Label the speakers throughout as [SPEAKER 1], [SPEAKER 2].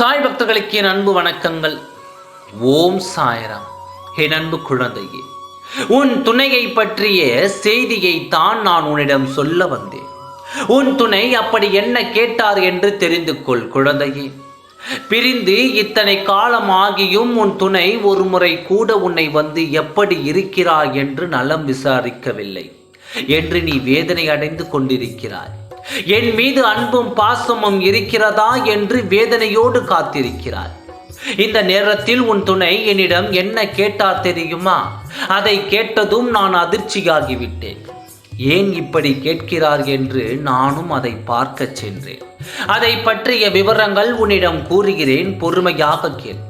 [SPEAKER 1] சாய் பக்தர்களுக்கு என் அன்பு வணக்கங்கள். ஓம் சாய்ராம். என் அன்பு குழந்தையே உன் துணையை பற்றிய செய்தியை தான் நான் உன்னிடம் சொல்ல வந்தேன். உன் துணை அப்படி என்ன கேட்டார் என்று தெரிந்து கொள் குழந்தையே. பிரிந்து இத்தனை காலம் ஆகியும் உன் துணை ஒரு முறை கூட உன்னை வந்து எப்படி இருக்கிறாய் என்று நலம் விசாரிக்கவில்லை. என்று நீ வேதனை அடைந்து கொண்டிருக்கிறாய். என் மீது அன்பும் பாசமும் இருக்கிறதா என்று வேதனையோடு காத்திருக்கிறாய் இந்த நேரத்தில் உன் துணை என்னிடம் என்ன கேட்டார் தெரியுமா? அதை கேட்டதும் நான் அதிர்ச்சியாகிவிட்டேன். ஏன் இப்படி கேட்கிறார் என்று நானும் அதை பார்க்கச் சென்றேன். அதை பற்றிய விவரங்கள் உன்னிடம் கூறுகிறேன் பொறுமையாக கேள்.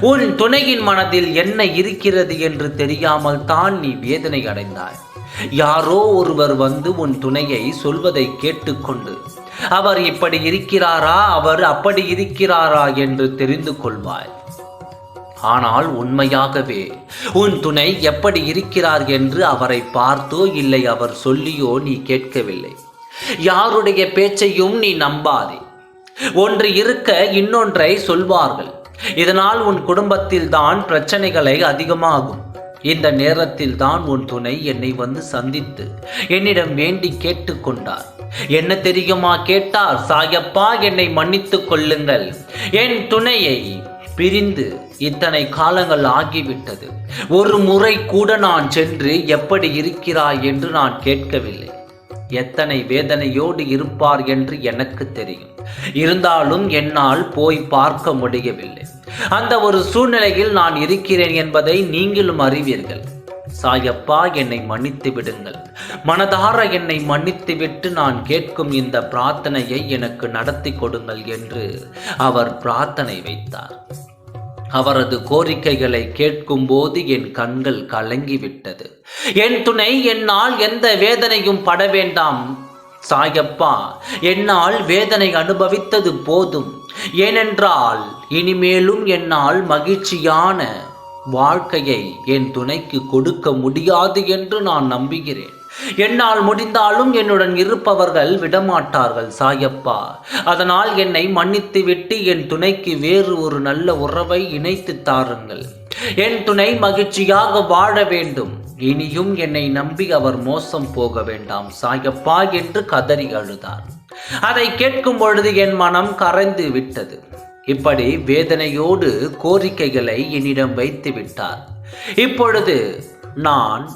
[SPEAKER 1] உன் துணையின் மனதில் என்ன இருக்கிறது என்று தெரியாமல் தான் நீ வேதனை அடைந்தாய். யாரோ ஒருவர் வந்து உன் துணையை சொல்வதை கேட்டுக்கொண்டு அவர் இப்படி இருக்கிறாரா? அவர் அப்படி இருக்கிறாரா என்று தெரிந்து கொள்வாய் ஆனால் உண்மையாகவே உன் துணை எப்படி இருக்கிறார் என்று அவரை பார்த்தோ இல்லை அவர் சொல்லியோ நீ கேட்கவில்லை. யாருடைய பேச்சையும் நீ நம்பாதே. ஒன்று இருக்க இன்னொன்றை சொல்வார்கள். இதனால் உன் குடும்பத்தில் தான் பிரச்சனைகளை அதிகமாகும். இந்த நேரத்தில் தான் உன் துணை என்னை வந்து சந்தித்து என்னிடம் வேண்டி கேட்டுக்கொண்டார். என்ன தெரியுமா கேட்டார்? சாயப்பா என்னை மன்னித்துக் கொள்ளுங்கள். என் துணையை பிரிந்து இத்தனை காலங்கள் ஆகிவிட்டது. ஒரு முறை கூட நான் சென்று எப்படி இருக்கிறாய் என்று நான் கேட்கவில்லை. எத்தனை வேதனையோடு இருப்பார் என்று எனக்கு தெரியும். இருந்தாலும் என்னால் போய் பார்க்க முடியவில்லை. அந்த ஒரு சூழ்நிலையில் நான் இருக்கிறேன் என்பதை நீங்களும் அறிவீர்கள். சாயப்பா என்னை மன்னித்து விடுங்கள். மனதார என்னை மன்னித்து விட்டு நான் கேட்கும் இந்த பிரார்த்தனையை எனக்கு நடத்தி கொடுங்கள் என்று அவர் பிரார்த்தனை வைத்தார். அவரது கோரிக்கைகளை கேட்கும் போது என் கண்கள் கலங்கிவிட்டது. என் துணை என்னால் எந்த வேதனையும் பட வேண்டாம். சாயப்பா என்னால் வேதனை அனுபவித்தது போதும். ஏனென்றால் இனிமேலும் என்னால் மகிழ்ச்சியான வாழ்க்கையை என் துணைக்கு கொடுக்க முடியாது என்று நான் நம்புகிறேன். என்னால் முடிந்தாலும் என்னுடன் இருப்பவர்கள் விடமாட்டார்கள் சாயப்பா. அதனால் என்னை மன்னித்து விட்டு என் துணைக்கு வேறு ஒரு நல்ல உறவை இணைத்து தாருங்கள். என் துணை மகிழ்ச்சியாக வாழ வேண்டும். இனியும் என்னை நம்பி அவர் மோசம் போக வேண்டாம் சாயப்பா என்று கதறி அழுதார். அதை கேட்கும் பொழுது என் மனம் கரைந்து விட்டது. இப்படி வேதனையோடு கோரிக்கைகளை என்னிடம் வைத்து விட்டார். இப்பொழுது நான்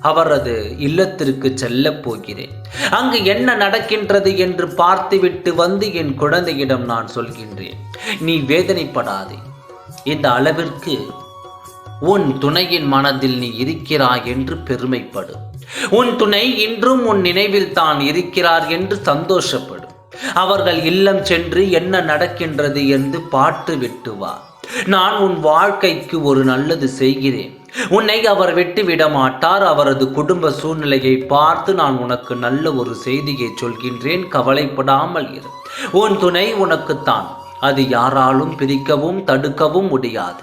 [SPEAKER 1] அவரது இல்லத்திற்கு செல்லப் போகிறேன். அங்கு என்ன நடக்கின்றது என்று பார்த்துவிட்டு வந்து என் குழந்தையிடம் நான் சொல்கின்றேன். நீ வேதனைப்படாதே. இந்த அளவிற்கு உன் துணையின் மனதில் நீ இருக்கிறாய் என்று பெருமைப்படு. உன் துணை இன்றும் உன் நினைவில் தான் இருக்கிறார் என்று சந்தோஷப்படு. அவர்கள் இல்லம் சென்று என்ன நடக்கின்றது என்று பாட்டு விட்டு வா. நான் உன் வாழ்க்கைக்கு ஒரு நல்லது செய்கிறேன். உன்னை அவர் விட்டுவிட மாட்டார். அவரது குடும்ப சூழ்நிலையை பார்த்து நான் உனக்கு நல்ல ஒரு செய்தியை சொல்கின்றேன். கவலைப்படாமல் இரு. உன் துணை உனக்குத்தான். அது யாராலும் பிரிக்கவும் தடுக்கவும் முடியாது.